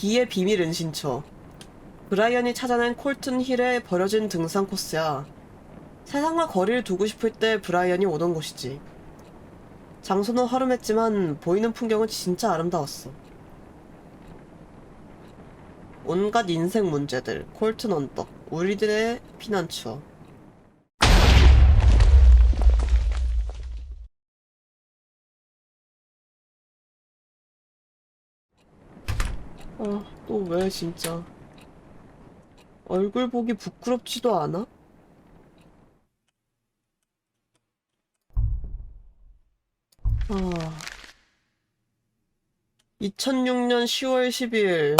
비의 비밀 은신처. 브라이언이 찾아낸 콜튼 힐에 버려진 등산 코스야. 세상과 거리를 두고 싶을 때 브라이언이 오던 곳이지. 장소는 허름했지만 보이는 풍경은 진짜 아름다웠어. 온갖 인생 문제들, 콜튼 언덕, 우리들의 피난처. 아, 또 왜 진짜. 얼굴 보기 부끄럽지도 않아? 아. 2006년 10월 10일.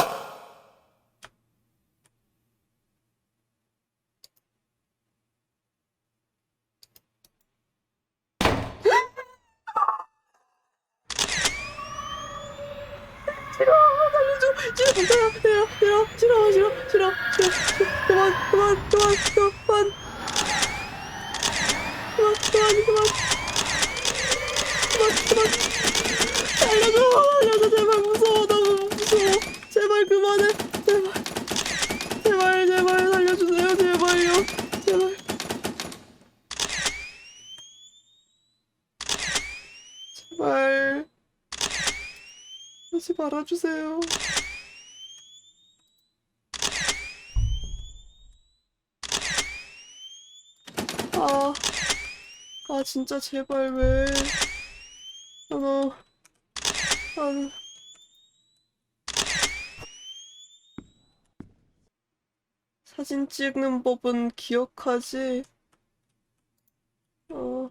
싫어, 살려줘. 싫어, 싫어, 싫어, 싫어, 싫어, 싫어, 싫어. 그만, 그만, 그만, 그만. 그만, 그만, 그만. 그만, 그만. 살려줘, 살려줘, 제발 무서워, 너무 무서워. 제발 그만해, 제발. 제발, 제발 살려주세요, 제발요, 제발. 제발. 하지 말아주세요. 아, 아, 진짜 제발 왜. 어머, 아, 사진 찍는 법은 기억하지? 어.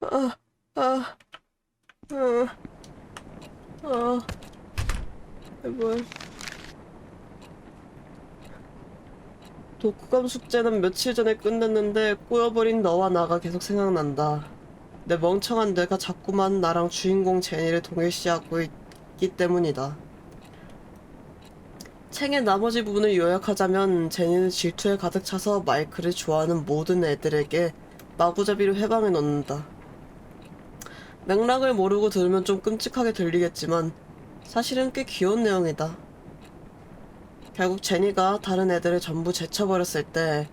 아, 아, 아, 아, 제발. 독후감 숙제는 며칠 전에 끝냈는데 꼬여버린 너와 나가 계속 생각난다. 내 멍청한 뇌가 자꾸만 나랑 주인공 제니를 동일시하고 있기 때문이다. 책의 나머지 부분을 요약하자면 제니는 질투에 가득 차서 마이크를 좋아하는 모든 애들에게 마구잡이로 해방해 놓는다. 맥락을 모르고 들으면 좀 끔찍하게 들리겠지만 사실은 꽤 귀여운 내용이다. 결국 제니가 다른 애들을 전부 제쳐버렸을 때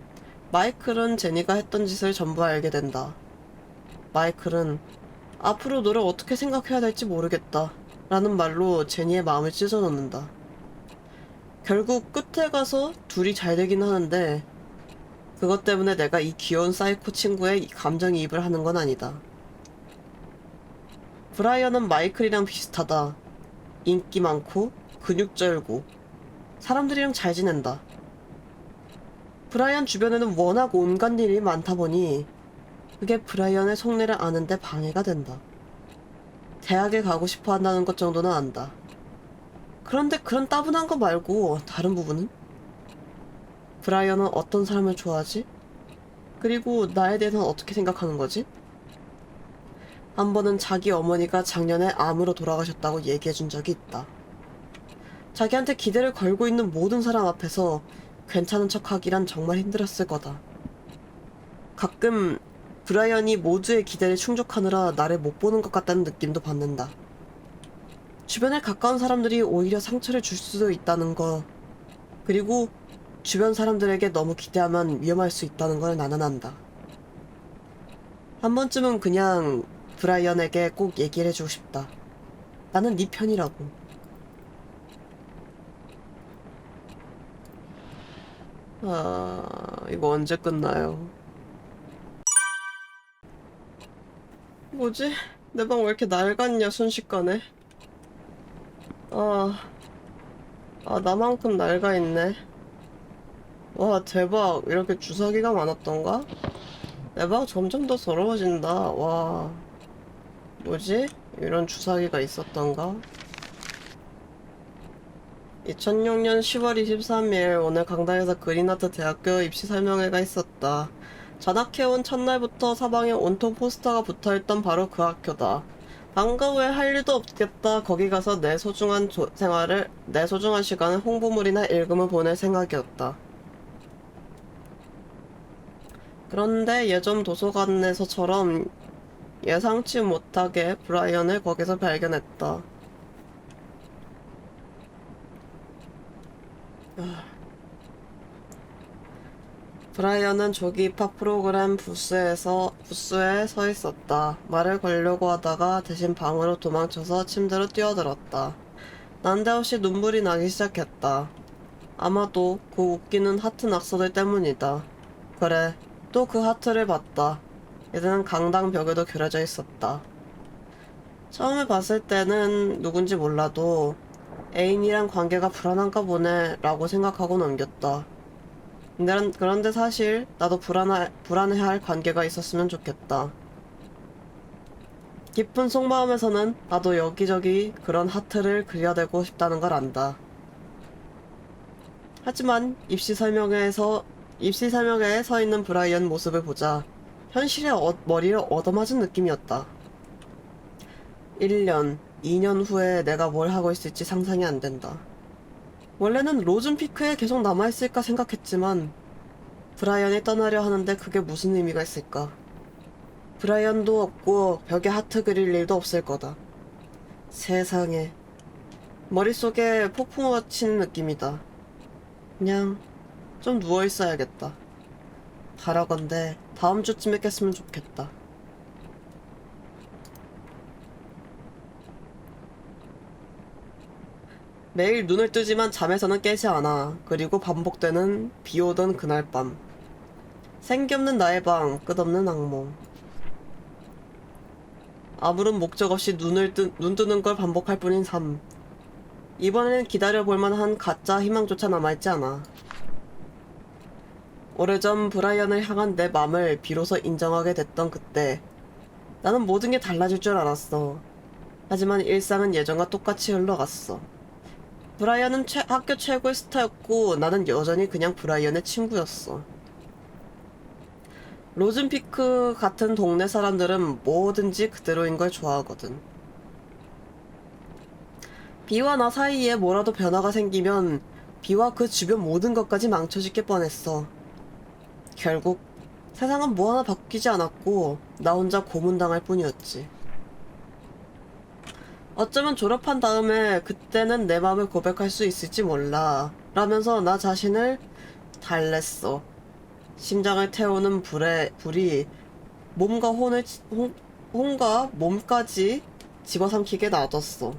마이클은 제니가 했던 짓을 전부 알게 된다. 마이클은 앞으로 너를 어떻게 생각해야 될지 모르겠다. 라는 말로 제니의 마음을 찢어놓는다. 결국 끝에 가서 둘이 잘 되긴 하는데 그것 때문에 내가 이 귀여운 사이코 친구의 감정이입을 하는 건 아니다. 브라이언은 마이클이랑 비슷하다. 인기 많고 근육 절고 사람들이랑 잘 지낸다. 브라이언 주변에는 워낙 온갖 일이 많다 보니 그게 브라이언의 속내를 아는데 방해가 된다. 대학에 가고 싶어 한다는 것 정도는 안다. 그런데 그런 따분한 거 말고 다른 부분은? 브라이언은 어떤 사람을 좋아하지? 그리고 나에 대해서는 어떻게 생각하는 거지? 한 번은 자기 어머니가 작년에 암으로 돌아가셨다고 얘기해 준 적이 있다. 자기한테 기대를 걸고 있는 모든 사람 앞에서 괜찮은 척 하기란 정말 힘들었을 거다. 가끔 브라이언이 모두의 기대를 충족하느라 나를 못 보는 것 같다는 느낌도 받는다. 주변에 가까운 사람들이 오히려 상처를 줄 수도 있다는 거, 그리고 주변 사람들에게 너무 기대하면 위험할 수 있다는 걸 나는 안다. 한 번쯤은 그냥 브라이언에게 꼭 얘기를 해주고 싶다. 나는 네 편이라고. 아, 이거 언제 끝나요? 뭐지? 내 방 왜 이렇게 낡았냐, 순식간에. 아, 아, 나만큼 낡아있네. 와, 대박. 이렇게 주사기가 많았던가? 내 방 점점 더 더러워진다. 와. 뭐지? 이런 주사기가 있었던가? 2006년 10월 23일 오늘 강당에서 그린아트 대학교 입시 설명회가 있었다. 전학해온 첫날부터 사방에 온통 포스터가 붙어있던 바로 그 학교다. 방과 후에 할 일도 없겠다. 거기 가서 내 소중한 조- 생활을, 내 소중한 시간을 홍보물이나 읽음을 보낼 생각이었다. 그런데 예전 도서관에서처럼 예상치 못하게 브라이언을 거기서 발견했다. 브라이언은 조기 입학 프로그램 부스에서 부스에 서 있었다. 말을 걸려고 하다가 대신 방으로 도망쳐서 침대로 뛰어들었다. 난데없이 눈물이 나기 시작했다. 아마도 그 웃기는 하트 낙서들 때문이다. 그래, 또 그 하트를 봤다. 이제는 강당 벽에도 그려져 있었다. 처음에 봤을 때는 누군지 몰라도 애인이랑 관계가 불안한가 보네 라고 생각하고 넘겼다. 근데- 그런데 사실 나도 불안해, 불안해할 관계가 있었으면 좋겠다. 깊은 속마음에서는 나도 여기저기 그런 하트를 그려대고 싶다는 걸 안다. 하지만 입시 설명회에서 입시 설명회에 서 있는 브라이언 모습을 보자 현실의 어- 머리를 얻어맞은 느낌이었다. 1년, 2년 후에 내가 뭘 하고 있을지 상상이 안 된다. 원래는 로즌피크에 계속 남아있을까 생각했지만 브라이언이 떠나려 하는데 그게 무슨 의미가 있을까? 브라이언도 없고 벽에 하트 그릴 일도 없을 거다. 세상에. 머릿속에 폭풍우가 치는 느낌이다. 그냥 좀 누워있어야겠다. 바라건대 다음 주쯤에 깼으면 좋겠다. 매일 눈을 뜨지만 잠에서는 깨지 않아. 그리고 반복되는 비 오던 그날 밤. 생기 없는 나의 방, 끝없는 악몽. 아무런 목적 없이 눈을 뜨, 눈 뜨는 걸 반복할 뿐인 삶. 이번에는 기다려볼 만한 가짜 희망조차 남아있지 않아. 오래전 브라이언을 향한 내 맘을 비로소 인정하게 됐던 그때. 나는 모든 게 달라질 줄 알았어. 하지만 일상은 예전과 똑같이 흘러갔어. 브라이언은 최- 학교 최고의 스타였고 나는 여전히 그냥 브라이언의 친구였어. 로즌피크 같은 동네 사람들은 뭐든지 그대로인 걸 좋아하거든. 비와 나 사이에 뭐라도 변화가 생기면 비와 그 주변 모든 것까지 망쳐질 게 뻔했어. 결국 세상은 뭐 하나 바뀌지 않았고 나 혼자 고문당할 뿐이었지. 어쩌면 졸업한 다음에 그때는 내 마음을 고백할 수 있을지 몰라. 라면서 나 자신을 달랬어. 심장을 태우는 불에, 불이 몸과 혼을, 혼과 몸까지 집어삼키게 놔뒀어.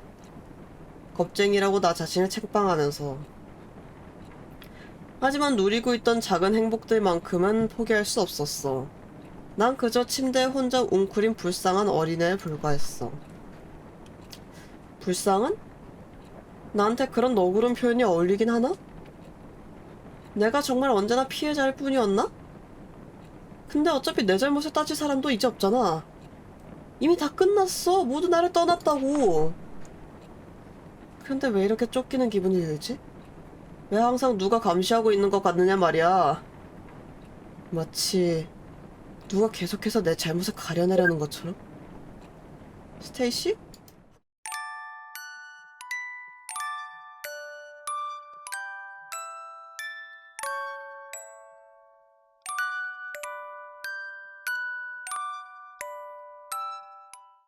겁쟁이라고 나 자신을 책방하면서. 하지만 누리고 있던 작은 행복들만큼은 포기할 수 없었어. 난 그저 침대에 혼자 웅크린 불쌍한 어린애에 불과했어. 불쌍한? 나한테 그런 너그러운 표현이 어울리긴 하나? 내가 정말 언제나 피해자일 뿐이었나? 근데 어차피 내 잘못을 따질 사람도 이제 없잖아. 이미 다 끝났어. 모두 나를 떠났다고. 근데 왜 이렇게 쫓기는 기분이 들지? 왜 항상 누가 감시하고 있는 것 같느냐 말이야. 마치 누가 계속해서 내 잘못을 가려내려는 것처럼. 스테이시?